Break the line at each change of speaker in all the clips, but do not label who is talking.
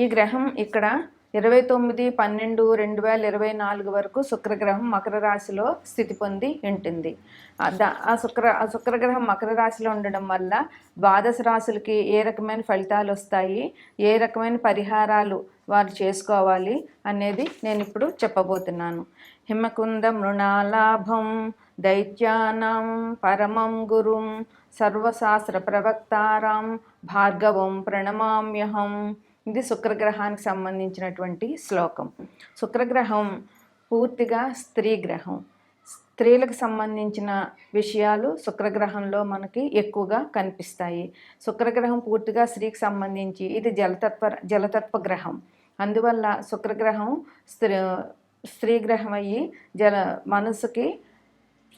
ఈ గ్రహం ఇక్కడ ఇరవై తొమ్మిది పన్నెండు రెండు వేల ఇరవై నాలుగు వరకు శుక్రగ్రహం మకర రాశిలో స్థితి పొంది ఉంటుంది. ఆ శుక్ర ఆ శుక్రగ్రహం మకర రాశిలో ఉండడం వల్ల ద్వాదశ రాశులకి ఏ రకమైన ఫలితాలు వస్తాయి ఏ రకమైన పరిహారాలు వారు చేసుకోవాలి అనేది నేను ఇప్పుడు చెప్పబోతున్నాను. హిమకుంద మృణాలాభం దైత్యానం పరమం గురుం సర్వశాస్త్ర ప్రవక్తారాం భార్గవం ప్రణమామ్యహం ఇది శుక్రగ్రహానికి సంబంధించినటువంటి శ్లోకం. శుక్రగ్రహం పూర్తిగా స్త్రీ గ్రహం. స్త్రీలకు సంబంధించిన విషయాలు శుక్రగ్రహంలో మనకి ఎక్కువగా కనిపిస్తాయి. శుక్రగ్రహం పూర్తిగా స్త్రీకి సంబంధించి ఇది జలతత్వ జలతత్వ గ్రహం. అందువల్ల శుక్రగ్రహం స్త్రీ స్త్రీ గ్రహం అయ్యి జల మనసుకి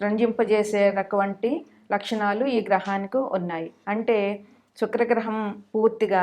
రంజింపజేసే రకవంటి లక్షణాలు ఈ గ్రహానికి ఉన్నాయి. అంటే శుక్రగ్రహం పూర్తిగా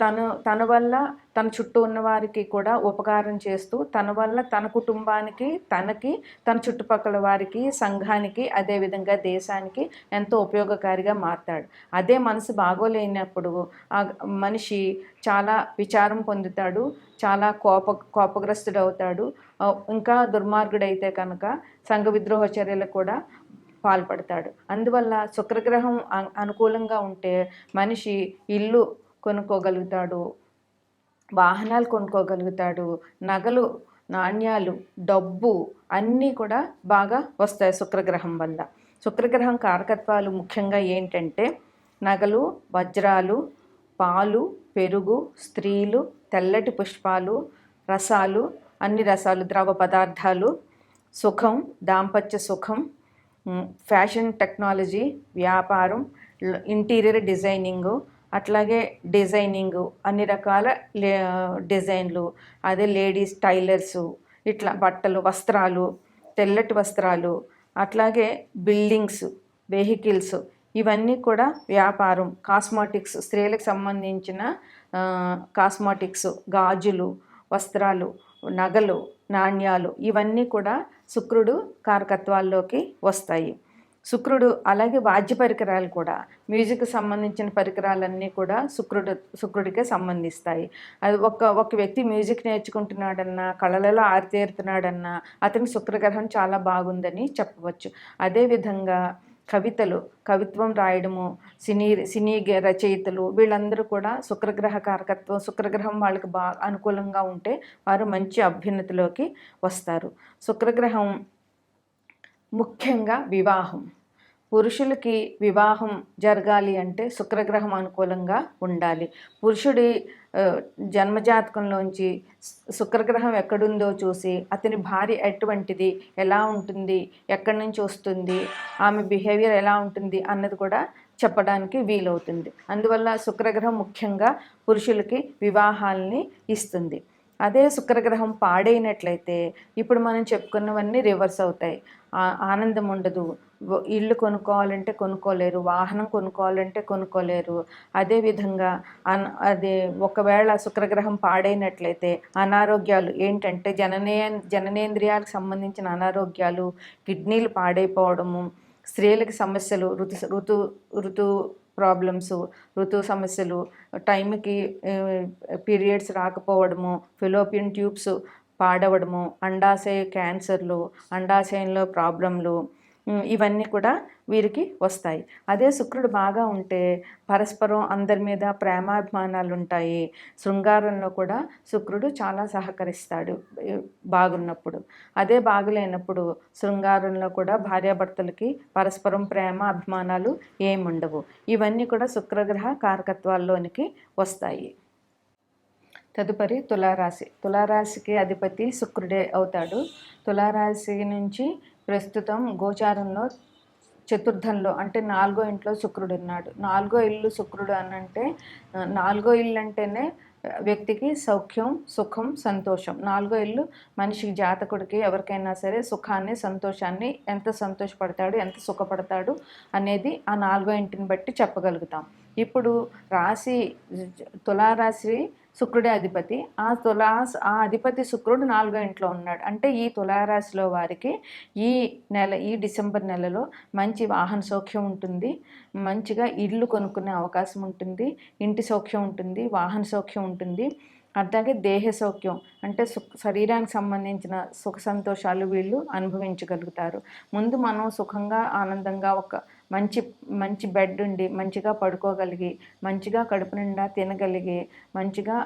తను తన వల్ల తన చుట్టూ ఉన్న వారికి కూడా ఉపకారం చేస్తూ తన వల్ల తన కుటుంబానికి తనకి తన చుట్టుపక్కల వారికి సంఘానికి అదేవిధంగా దేశానికి ఎంతో ఉపయోగకారిగా మారతాడు. అదే మనసు బాగోలేనప్పుడు ఆ మనిషి చాలా విచారం పొందుతాడు చాలా కోప కోపగ్రస్తుడవుతాడు. ఇంకా దుర్మార్గుడైతే కనుక సంఘ విద్రోహ చర్యలు కూడా పాల్పడతాడు. అందువల్ల శుక్రగ్రహం అనుకూలంగా ఉంటే మనిషి ఇల్లు కొనుక్కోగలుగుతాడు వాహనాలు కొనుక్కోగలుగుతాడు నగలు నాణ్యాలు డబ్బు అన్నీ కూడా బాగా వస్తాయి శుక్రగ్రహం వల్ల. శుక్రగ్రహం కారకత్వాలు ముఖ్యంగా ఏంటంటే నగలు వజ్రాలు పాలు పెరుగు స్త్రీలు తెల్లటి పుష్పాలు రసాలు అన్ని రసాలు ద్రవ పదార్థాలు సుఖం దాంపత్య సుఖం ఫ్యాషన్ టెక్నాలజీ వ్యాపారం ఇంటీరియర్ డిజైనింగు అట్లాగే డిజైనింగు అన్ని రకాల లే డిజైన్లు. అదే లేడీస్ టైలర్సు ఇట్లా బట్టలు వస్త్రాలు తెల్లటి వస్త్రాలు అట్లాగే బిల్డింగ్స్ వెహికల్స్. ఇవన్నీ కూడా వ్యాపారం. కాస్మాటిక్స్ స్త్రీలకు సంబంధించిన కాస్మాటిక్స్ గాజులు వస్త్రాలు నగలు నాణ్యాలు ఇవన్నీ కూడా శుక్రుడు కారకత్వాల్లోకి వస్తాయి. శుక్రుడు అలాగే వాద్య పరికరాలు కూడా మ్యూజిక్ సంబంధించిన పరికరాలన్నీ కూడా శుక్రుడు శుక్రుడికే సంబంధిస్తాయి. అది ఒక ఒక వ్యక్తి మ్యూజిక్ నేర్చుకుంటున్నాడన్నా కళలలో ఆరితేరుతున్నాడన్నా అతని శుక్రగ్రహం చాలా బాగుందని చెప్పవచ్చు. అదేవిధంగా కవితలు కవిత్వం రాయడము సినీ సినీ గ- రచయితలు వీళ్ళందరూ కూడా శుక్రగ్రహ కారకత్వం శుక్రగ్రహం వాళ్ళకి బాగా అనుకూలంగా ఉంటే వారు మంచి అభ్యున్నతిలోకి వస్తారు. శుక్రగ్రహం ముఖ్యంగా వివాహం. పురుషులకి వివాహం జరగాలి అంటే శుక్రగ్రహం అనుకూలంగా ఉండాలి. పురుషుడి జన్మజాతకంలోంచి శుక్రగ్రహం ఎక్కడుందో చూసి అతని భార్య ఎటువంటిది ఎలా ఉంటుంది ఎక్కడి నుంచి వస్తుంది ఆమె బిహేవియర్ ఎలా ఉంటుంది అన్నది కూడా చెప్పడానికి వీలవుతుంది. అందువల్ల శుక్రగ్రహం ముఖ్యంగా పురుషులకి వివాహాల్ని ఇస్తుంది. అదే శుక్రగ్రహం పాడైనట్లయితే ఇప్పుడు మనం చెప్పుకున్నవన్నీ రివర్స్ అవుతాయి. ఆనందం ఉండదు ఇల్లు కొనుక్కోవాలంటే కొనుక్కోలేరు వాహనం కొనుక్కోవాలంటే కొనుక్కోలేరు. అదేవిధంగా అన్ అదే ఒకవేళ శుక్రగ్రహం పాడైనట్లయితే అనారోగ్యాలు ఏంటంటే జననే జననేంద్రియాలకు సంబంధించిన అనారోగ్యాలు కిడ్నీలు పాడైపోవడము స్త్రీలకు సమస్యలు ఋతు ఋతు ఋతు ప్రాబ్లమ్స్ ఋతు సమస్యలు టైంకి పీరియడ్స్ రాకపోవడము ఫిలోపియన్ ట్యూబ్స్ పాడవడము అండాశయ క్యాన్సర్లు అండాశయంలో ప్రాబ్లంలు ఇవన్నీ కూడా వీరికి వస్తాయి. అదే శుక్రుడు బాగా ఉంటే పరస్పరం అందరి మీద ప్రేమాభిమానాలు ఉంటాయి శృంగారంలో కూడా శుక్రుడు చాలా సహకరిస్తాడు బాగున్నప్పుడు. అదే బాగులేనప్పుడు శృంగారంలో కూడా భార్యాభర్తలకి పరస్పరం ప్రేమ అభిమానాలు ఏముండవు. ఇవన్నీ కూడా శుక్రగ్రహ కారకత్వాల్లోనికి వస్తాయి. తదుపరి తులారాశి. తులారాశికి అధిపతి శుక్రుడే అవుతాడు. తులారాశి నుంచి ప్రస్తుతం గోచారంలో చతుర్థంలో అంటే నాలుగో ఇంట్లో శుక్రుడు ఉన్నాడు. నాలుగో ఇల్లు శుక్రుడు అని అంటే నాలుగో ఇల్లు అంటేనే వ్యక్తికి సౌఖ్యం సుఖం సంతోషం. నాలుగో ఇల్లు మనిషికి జాతకుడికి ఎవరికైనా సరే సుఖాన్ని సంతోషాన్ని ఎంత సంతోషపడతాడు ఎంత సుఖపడతాడు అనేది ఆ నాలుగో ఇంటిని బట్టి చెప్పగలుగుతాం. ఇప్పుడు రాశి తులారాశి శుక్రుడే అధిపతి ఆ తులా ఆ అధిపతి శుక్రుడు నాలుగో ఇంట్లో ఉన్నాడు. అంటే ఈ తులారాశిలో వారికి ఈ నెల ఈ డిసెంబర్ నెలలో మంచి వాహన సౌఖ్యం ఉంటుంది. మంచిగా ఇల్లు కొనుక్కునే అవకాశం ఉంటుంది. ఇంటి సౌఖ్యం ఉంటుంది. వాహన సౌఖ్యం ఉంటుంది. అట్లాగే దేహ సౌఖ్యం. అంటే సుఖ శరీరానికి సంబంధించిన సుఖ సంతోషాలు వీళ్ళు అనుభవించగలుగుతారు. ముందు మనం సుఖంగా ఆనందంగా ఒక మంచి మంచి బెడ్ ఉండి మంచిగా పడుకోగలిగి మంచిగా కడుపు నిండా తినగలిగి మంచిగా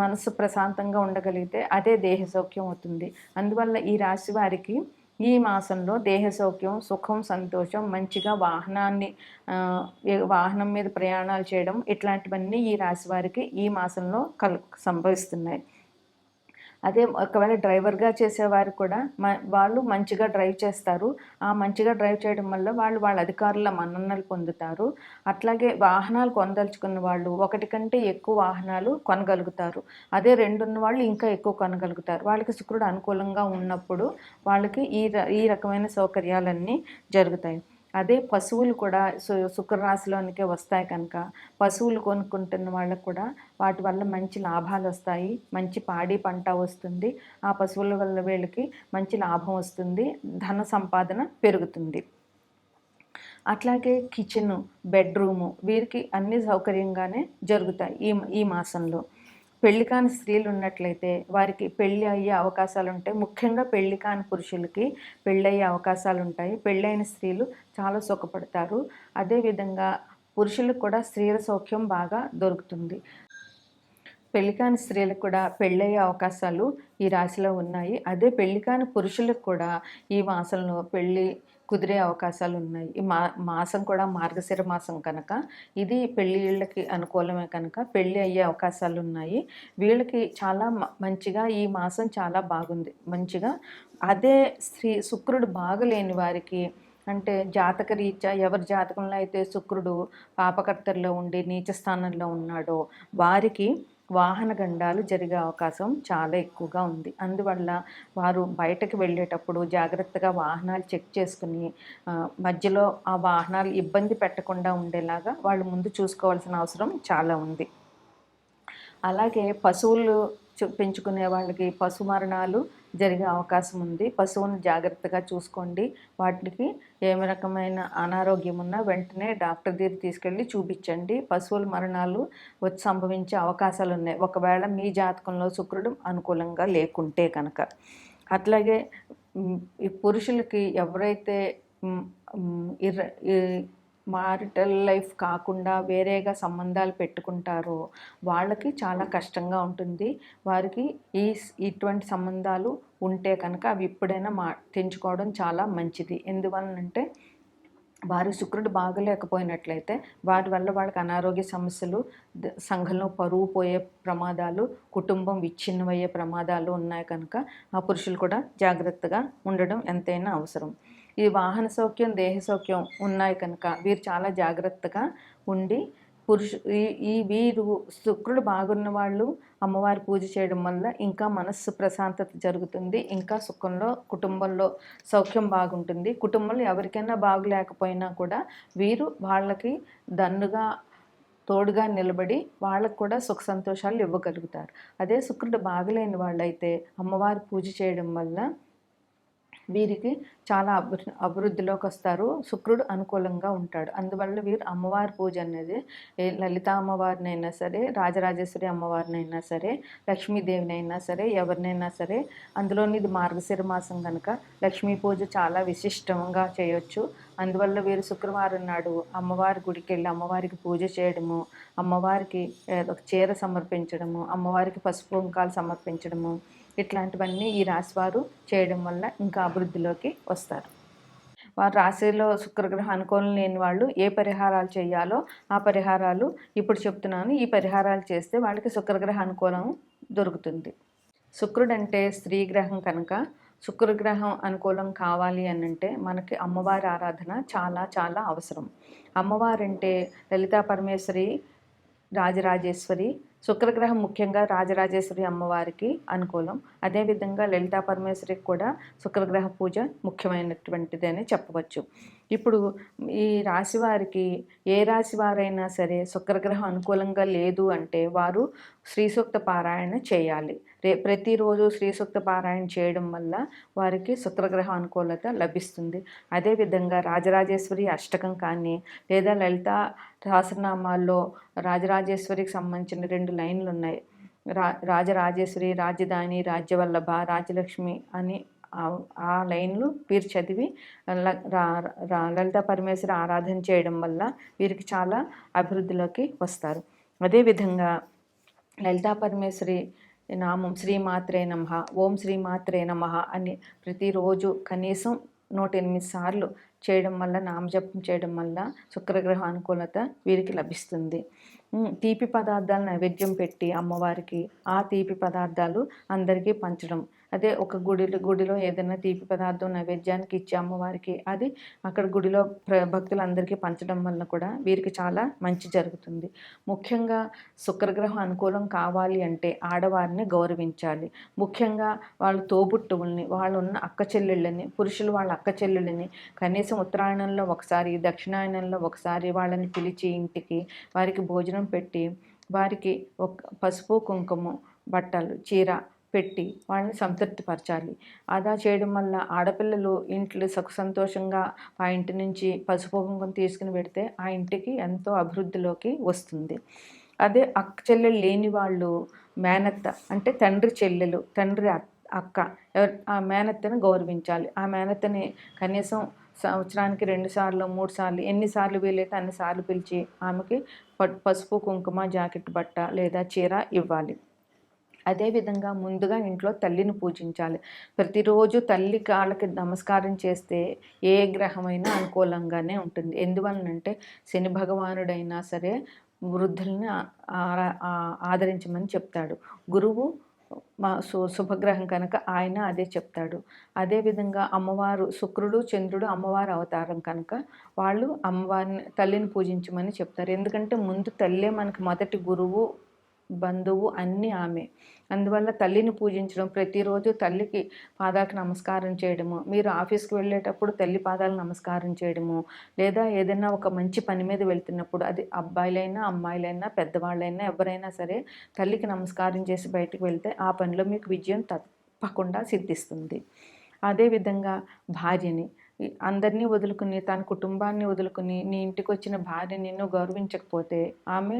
మనసు ప్రశాంతంగా ఉండగలిగితే అదే దేహ సౌఖ్యం అవుతుంది. అందువల్ల ఈ రాశి వారికి ఈ మాసంలో దేహ సౌఖ్యం సుఖం సంతోషం మంచిగా వాహనాన్ని వాహనం మీద ప్రయాణాలు చేయడం ఇట్లాంటివన్నీ ఈ రాశి వారికి ఈ మాసంలో కలు సంభవిస్తున్నాయి. అదే ఒకవేళ డ్రైవర్గా చేసేవారు కూడా మ వాళ్ళు మంచిగా డ్రైవ్ చేస్తారు. ఆ మంచిగా డ్రైవ్ చేయడం వల్ల వాళ్ళు వాళ్ళ అధికారుల మన్ననలు పొందుతారు. అట్లాగే వాహనాలు కొనదలుచుకున్న వాళ్ళు ఒకటి కంటే ఎక్కువ వాహనాలు కొనగలుగుతారు. అదే రెండు ఉన్న వాళ్ళు ఇంకా ఎక్కువ కొనగలుగుతారు. వాళ్ళకి శుక్రుడు అనుకూలంగా ఉన్నప్పుడు వాళ్ళకి ఈ ర- ఈ రకమైన సౌకర్యాలన్నీ జరుగుతాయి. అదే పశువులు కూడా సు శుక్రరాశిలోనికే వస్తాయి కనుక పశువులు కొనుక్కుంటున్న వాళ్ళకు కూడా వాటి వల్ల మంచి లాభాలు వస్తాయి. మంచి పాడి పంట వస్తుంది. ఆ పశువుల వల్ల వీళ్ళకి మంచి లాభం వస్తుంది. ధన సంపాదన పెరుగుతుంది. అట్లాగే కిచెన్ బెడ్రూము వీరికి అన్ని సౌకర్యంగానే జరుగుతాయి ఈ ఈ మాసంలో. పెళ్ళి కాని స్త్రీలు ఉన్నట్లయితే వారికి పెళ్ళి అయ్యే అవకాశాలు ఉంటాయి ముఖ్యంగా పెళ్ళి కాని పురుషులకి పెళ్ళి అయ్యే అవకాశాలు ఉంటాయి పెళ్ళైన స్త్రీలు చాలా సుఖపడతారు. అదేవిధంగా పురుషులకు కూడా స్త్రీల సౌఖ్యం బాగా దొరుకుతుంది. పెళ్ళికాని స్త్రీలకు కూడా పెళ్ళయ్యే అవకాశాలు ఈ రాశిలో ఉన్నాయి. అదే పెళ్ళికాని పురుషులకు కూడా ఈ మాసంలో పెళ్ళి కుదిరే అవకాశాలు ఉన్నాయి ఈ మా మాసం కూడా మార్గశిర మాసం కనుక ఇది పెళ్ళిళ్ళకి అనుకూలమే కనుక పెళ్ళి అయ్యే అవకాశాలు ఉన్నాయి వీళ్ళకి చాలా మంచిగా ఈ మాసం చాలా బాగుంది. మంచిగా అదే స్త్రీ శుక్రుడు బాగలేని వారికి అంటే జాతక రీత్యా ఎవరి జాతకంలో అయితే శుక్రుడు పాపకర్తల్లో ఉండి నీచ స్థానంలో ఉన్నాడో వారికి వాహన గండాలు జరిగే అవకాశం చాలా ఎక్కువగా ఉంది. అందువల్ల వారు బయటకు వెళ్ళేటప్పుడు జాగ్రత్తగా వాహనాలు చెక్ చేసుకుని మధ్యలో ఆ వాహనాలు ఇబ్బంది పెట్టకుండా ఉండేలాగా వాళ్ళు ముందు చూసుకోవాల్సిన అవసరం చాలా ఉంది. అలాగే పశువులు పెంచుకునే వాళ్ళకి పశు మరణాలు జరిగే అవకాశం ఉంది. పశువును జాగ్రత్తగా చూసుకోండి. వాటికి ఏమి రకమైన అనారోగ్యం ఉన్నా వెంటనే డాక్టర్ దగ్గర తీసుకెళ్ళి చూపించండి. పశువుల మరణాలు వచ్చి సంభవించే అవకాశాలు ఉన్నాయి. ఒకవేళ మీ జాతకంలో శుక్రుడు అనుకూలంగా లేకుంటే కనుక. అట్లాగే ఈ పురుషులకి ఎవరైతే ఇర్ర ఈ- మారిటల్ లైఫ్ కాకుండా వేరేగా సంబంధాలు పెట్టుకుంటారో వాళ్ళకి చాలా కష్టంగా ఉంటుంది. వారికి ఈ ఇటువంటి సంబంధాలు ఉంటే కనుక అవి ఎప్పుడైనా మా తెంచుకోవడం చాలా మంచిది. ఎందువలనంటే వారి శుక్రుడు బాగలేకపోయినట్లయితే వారి వల్ల వాళ్ళకి అనారోగ్య సమస్యలు సంఘంలో పరువు పోయే ప్రమాదాలు కుటుంబం విచ్ఛిన్నమయ్యే ప్రమాదాలు ఉన్నాయి కనుక ఆ పురుషులు కూడా జాగ్రత్తగా ఉండడం ఎంతైనా అవసరం. ఈ వాహన సౌఖ్యం దేహ సౌఖ్యం ఉన్నాయి కనుక వీరు చాలా జాగ్రత్తగా ఉండి పురుషు ఈ ఈ వీరు శుక్రుడు బాగున్న వాళ్ళు అమ్మవారి పూజ చేయడం వల్ల ఇంకా మనస్సు ప్రశాంతత జరుగుతుంది ఇంకా సుఖంలో కుటుంబంలో సౌఖ్యం బాగుంటుంది. కుటుంబంలో ఎవరికైనా బాగులేకపోయినా కూడా వీరు వాళ్ళకి దన్నుగా తోడుగా నిలబడి వాళ్ళకు కూడా సుఖ సంతోషాలు ఇవ్వగలుగుతారు. అదే శుక్రుడు బాగలేని వాళ్ళైతే అమ్మవారి పూజ చేయడం వల్ల వీరికి చాలా అభి అభివృద్ధిలోకి వస్తారు. శుక్రుడు అనుకూలంగా ఉంటాడు. అందువల్ల వీరు అమ్మవారి పూజ అనేది ఏ లలిత అమ్మవారినైనా సరే రాజరాజేశ్వరి అమ్మవారినైనా సరే లక్ష్మీదేవినైనా సరే ఎవరినైనా సరే అందులోని ఇది మార్గశిర మాసం కనుక లక్ష్మీ పూజ చాలా విశిష్టంగా చేయొచ్చు. అందువల్ల వీరు శుక్రవారం నాడు అమ్మవారి గుడికి వెళ్ళి అమ్మవారికి పూజ చేయడము అమ్మవారికి ఒక చీర సమర్పించడము అమ్మవారికి పసుపు కుంకాలు సమర్పించడము ఇట్లాంటివన్నీ ఈ రాశివారు చేయడం వల్ల ఇంకా అభివృద్ధిలోకి వస్తారు. వారు రాశిలో శుక్రగ్రహ అనుకూలం లేని వాళ్ళు ఏ పరిహారాలు చేయాలో ఆ పరిహారాలు ఇప్పుడు చెప్తున్నాను. ఈ పరిహారాలు చేస్తే వాళ్ళకి శుక్రగ్రహ అనుకూలం దొరుకుతుంది. శుక్రుడు అంటే స్త్రీ గ్రహం కనుక శుక్రగ్రహం అనుకూలం కావాలి అని అంటే మనకి అమ్మవారి ఆరాధన చాలా చాలా అవసరం. అమ్మవారంటే లలితా పరమేశ్వరి రాజరాజేశ్వరి శుక్రగ్రహం ముఖ్యంగా రాజరాజేశ్వరి అమ్మవారికి అనుకూలం. అదేవిధంగా లలితా పరమేశ్వరికి కూడా శుక్రగ్రహ పూజ ముఖ్యమైనటువంటిది అని చెప్పవచ్చు. ఇప్పుడు ఈ రాశి వారికి ఏ రాశి వారైనా సరే శుక్రగ్రహం అనుకూలంగా లేదు అంటే వారు శ్రీసూక్త పారాయణ చేయాలి. రే ప్రతిరోజు శ్రీసూక్త పారాయణ చేయడం వల్ల వారికి శుక్రగ్రహ అనుకూలత లభిస్తుంది. అదేవిధంగా రాజరాజేశ్వరి అష్టకం కానీ లేదా లలిత సహస్రనామాల్లో రాజరాజేశ్వరికి సంబంధించిన రెండు లైన్లు ఉన్నాయి. రా రాజరాజేశ్వరి రాజధాని రాజ్యవల్లభ రాజలక్ష్మి అని ఆ లైన్లు వీరు చదివి లలిత పరమేశ్వరి ఆరాధన చేయడం వల్ల వీరికి చాలా అభివృద్ధిలోకి వస్తారు. అదేవిధంగా లలితా పరమేశ్వరి నామం శ్రీమాత్రే నమ ఓం శ్రీమాత్రే నమ అని ప్రతిరోజు కనీసం నూట ఎనిమిది సార్లు చేయడం వల్ల నామజపం చేయడం వల్ల శుక్రగ్రహ అనుకూలత వీరికి లభిస్తుంది. తీపి పదార్థాలు నైవేద్యం పెట్టి అమ్మవారికి ఆ తీపి పదార్థాలు అందరికీ పంచడం అదే ఒక గుడిలో గుడిలో ఏదైనా తీపి పదార్థం నైవేద్యానికి ఇచ్చాము అమ్మవారికి అది అక్కడ గుడిలో భక్తులందరికీ పంచడం వల్ల కూడా వీరికి చాలా మంచి జరుగుతుంది. ముఖ్యంగా శుక్రగ్రహం అనుకూలం కావాలి అంటే ఆడవారిని గౌరవించాలి. ముఖ్యంగా వాళ్ళ తోబుట్టువుల్ని వాళ్ళు ఉన్న అక్క చెల్లెళ్ళని పురుషులు వాళ్ళ అక్క చెల్లెళ్ళని కనీసం ఉత్తరాయణంలో ఒకసారి దక్షిణాయనంలో ఒకసారి వాళ్ళని పిలిచి ఇంటికి వారికి భోజనం పెట్టి వారికి ఒక పసుపు కుంకుమ బట్టలు చీర పెట్టి వాళ్ళని సంతృప్తిపరచాలి. అలా చేయడం వల్ల ఆడపిల్లలు ఇంట్లో సుఖ సంతోషంగా ఆ ఇంటి నుంచి పసుపు కుంకుమ తీసుకుని పెడితే ఆ ఇంటికి ఎంతో అభివృద్ధిలోకి వస్తుంది. అదే అక్క చెల్లెలు లేని వాళ్ళు మేనత్త అంటే తండ్రి చెల్లెలు తండ్రి అక్క ఆ మేనత్తని గౌరవించాలి. ఆ మేనత్తని కనీసం సంవత్సరానికి రెండు సార్లు మూడు సార్లు ఎన్నిసార్లు వీలైతే అన్నిసార్లు పిలిచి ఆమెకి పసుపు కుంకుమ జాకెట్ బట్ట లేదా చీర ఇవ్వాలి. అదేవిధంగా ముందుగా ఇంట్లో తల్లిని పూజించాలి. ప్రతిరోజు తల్లి కాళ్ళకి నమస్కారం చేస్తే ఏ గ్రహమైనా అనుకూలంగానే ఉంటుంది. ఎందువలనంటే శని భగవానుడైనా సరే వృద్ధుల్ని ఆదరించమని చెప్తాడు. గురువు మా సు శుభగ్రహం కనుక ఆయన అదే చెప్తాడు. అదేవిధంగా అమ్మవారు శుక్రుడు చంద్రుడు అమ్మవారు అవతారం కనుక వాళ్ళు అమ్మవారిని తల్లిని పూజించమని చెప్తారు. ఎందుకంటే ముందు తల్లే మనకి మొదటి గురువు బంధువు అన్నీ ఆమె. అందువల్ల తల్లిని పూజించడం ప్రతిరోజు తల్లికి పాదాలకు నమస్కారం చేయడము మీరు ఆఫీస్కి వెళ్ళేటప్పుడు తల్లి పాదాలు నమస్కారం చేయడము లేదా ఏదైనా ఒక మంచి పని మీద వెళ్తున్నప్పుడు అది అబ్బాయిలైనా అమ్మాయిలైనా పెద్దవాళ్ళైనా ఎవరైనా సరే తల్లికి నమస్కారం చేసి బయటకు వెళ్తే ఆ పనిలో మీకు విజయం తప్పకుండా సిద్ధిస్తుంది. అదేవిధంగా భార్యని అందరినీ వదులుకుని తన కుటుంబాన్ని వదులుకుని నీ ఇంటికి వచ్చిన భార్య నిన్ను గౌరవించకపోతే ఆమె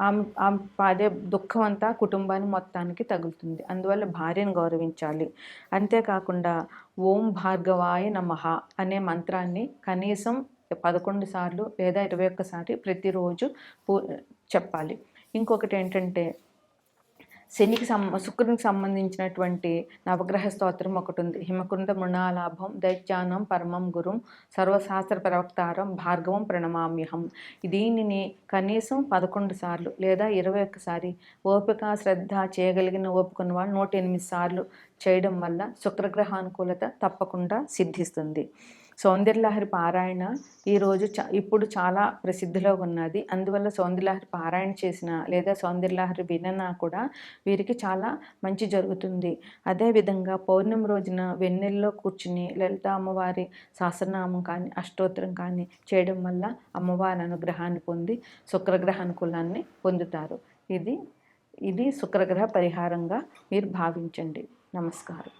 ఆమె ఆమె పాడే దుఃఖం అంతా కుటుంబాన్ని మొత్తానికి తగులుతుంది. అందువల్ల భార్యను గౌరవించాలి. అంతేకాకుండా ఓం భార్గవాయ నమః అనే మంత్రాన్ని కనీసం పదకొండు సార్లు లేదా ఇరవై ఒక్కసారి ప్రతిరోజు చెప్పాలి. ఇంకొకటి ఏంటంటే శనికి సం శుక్రునికి సంబంధించినటువంటి నవగ్రహ స్తోత్రం ఒకటి ఉంది. హిమకుంద మృణాలాభం దైత్యానం పరమం గురుం సర్వశాస్త్ర ప్రవక్తారం భార్గవం ప్రణమామ్యహం. దీనిని కనీసం పదకొండు సార్లు లేదా ఇరవై ఒక్కసారి ఓపిక శ్రద్ధ చేయగలిగిన ఓపుకున్న వాళ్ళు నూట ఎనిమిది సార్లు చేయడం వల్ల శుక్రగ్రహ అనుకూలత తప్పకుండా సిద్ధిస్తుంది. సౌందర్యలహరి పారాయణ ఈరోజు చ ఇప్పుడు చాలా ప్రసిద్ధిలో ఉన్నది. అందువల్ల సౌందర్యలహరి పారాయణ చేసిన లేదా సౌందర్యలహరి విననా కూడా వీరికి చాలా మంచి జరుగుతుంది. అదేవిధంగా పౌర్ణమి రోజున వెన్నెల్లో కూర్చుని లలిత అమ్మవారి సహస్రనామం కానీ అష్టోత్తరం కానీ చేయడం వల్ల అమ్మవారి అనుగ్రహాన్ని పొంది శుక్రగ్రహ అనుకూలాన్ని పొందుతారు. ఇది ఇది శుక్రగ్రహ పరిహారంగా మీరు భావించండి. నమస్కారం